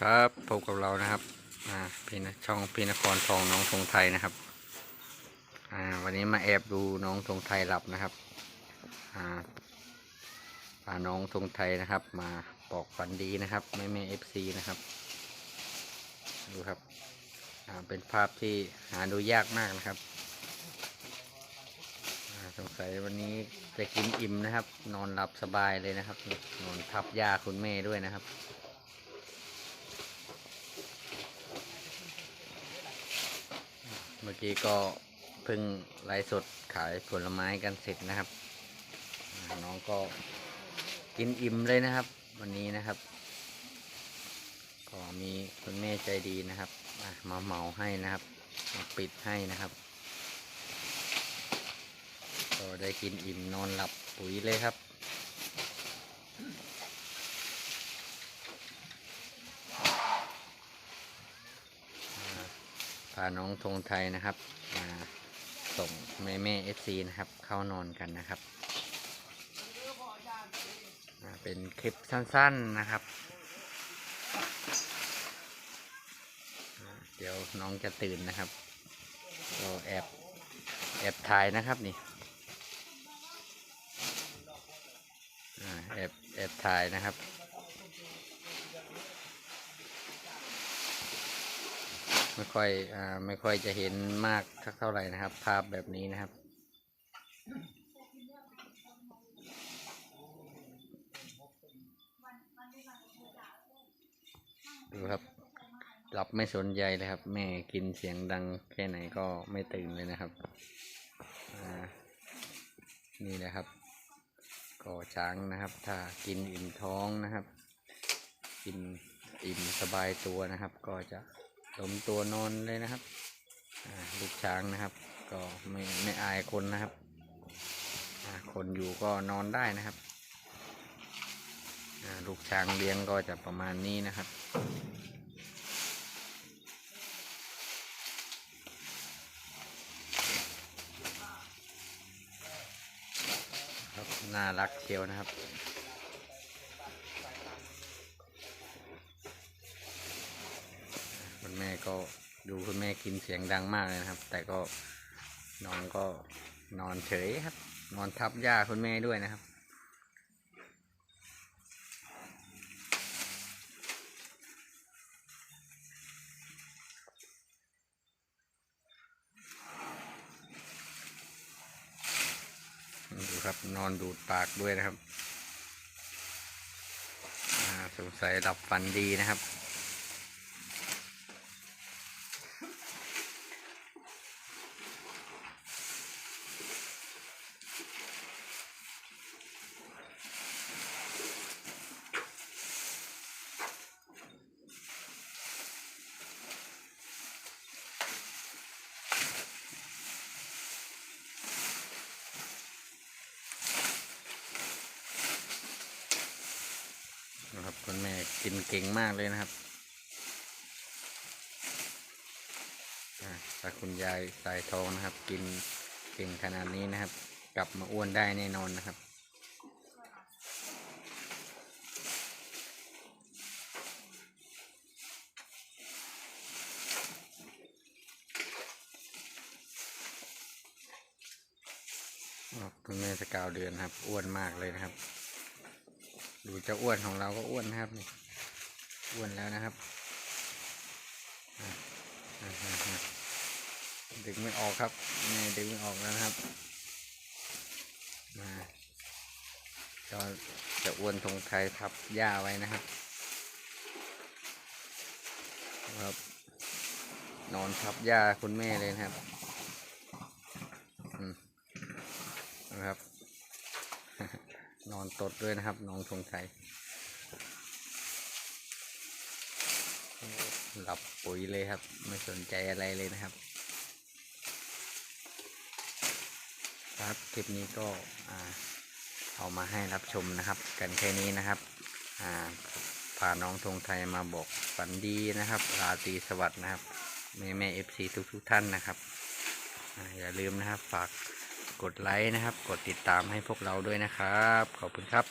ครับพบกับเรานะครับอ่าพี่นะช่องพี่นครทองน้องธงไทยนะครับอ่าวันนี้มาแอบดูน้องธงไทยหลับนะครับอ่าพาน้องธงไทยนะครับ มาบอกฝันดีนะครับแม่แม่เอฟซีนะครับดูครับอ่าเป็นภาพที่หาดูยากมากนะครับอ่าสงสัยวันนี้จะกินอิ่มนะครับ นอนหลับสบายเลยนะครับ นอนทับยาคุณแม่ด้วยนะครับ เมื่อกี้ก็เพิ่งไลฟ์สดขายผลไม้กันเสร็จนะครับ น้องก็กินอิ่มเลยนะครับ วันนี้นะครับ ก็มีคุณแม่ใจดีนะครับมาเหมาให้นะครับ มาปิดให้นะครับ ก็ได้กินอิ่มนอนหลับปุ๋ยเลยครับ พาน้องธงไทยนะครับมาส่งแม่แม่เอฟซีนะครับ เข้านอนกันนะครับ เป็นคลิปสั้นๆนะครับ เดี๋ยวน้องจะตื่นนะครับก็แอบแอบถ่ายนะครับนี่แอบแอบถ่ายนะครับ ไม่ค่อยอ่าไม่ค่อยจะเห็นมากเท่าไหร่นะครับ ภาพแบบนี้นะครับดูครับหลับไม่สนใจเลยครับ แม่กินเสียงดังแค่ไหนก็ไม่ตื่นเลยนะครับอ่านี่แหละครับก่อช้างนะครับ ถ้ากินอิ่มท้องนะครับ กินอิ่มสบายตัวนะครับ ก็จะ ล้มตัวนอนเลยนะครับลูกช้างนะครับ ก็ไม่ไม่อายคนนะครับคนอยู่ก็นอนได้นะครับลูกช้างเลี้ยงก็จะประมาณนี้นะครับครับน่ารักเชียวนะครับ ก็ดูคุณแม่กินเสียงดังมากเลยนะครับ แต่ก็น้องก็นอนเฉยครับ นอนทับย่าคุณแม่ด้วยนะครับ ดูครับนอนดูดปากด้วยนะครับสงสัยหลับฝันดีนะครับ ครับคุณแม่กินเก่งมากเลยนะครับอ่าถ้าคุณยายสายทองนะครับ กินเก่งขนาดนี้นะครับ กลับมาอ้วนได้แน่นอนนะครับครับคุณแม่สกาวเดือนครับ อ้วนมากเลยนะครับ ดูเจ้าอ้วนของเราก็อ้วนนะครับนี่อ้วนแล้วนะครับดึงไม่ออกครับนี่ดึงไม่ออกแล้วนะครับ มาก็จะอ้วนธงไทยทับหญ้าไว้นะครับครับนอนทับหญ้าคุณแม่เลยนะครับ อืมนะครับ นอนตดด้วยนะครับ น้องธงไทยหลับปุ๋ยเลยครับ ไม่สนใจอะไรเลยนะครับ ครับคลิปนี้ก็เอามาให้รับชมนะครับ กันแค่นี้นะครับอ่าพาน้องธงไทยมาบอกฝันดีนะครับราตรีสวัสดิ์นะครับแม่แม่เอฟซีทุกทุกท่านนะครับออย่าลืมนะครับฝาก กดไลค์นะครับ กดติดตามให้พวกเราด้วยนะครับ ขอบคุณครับ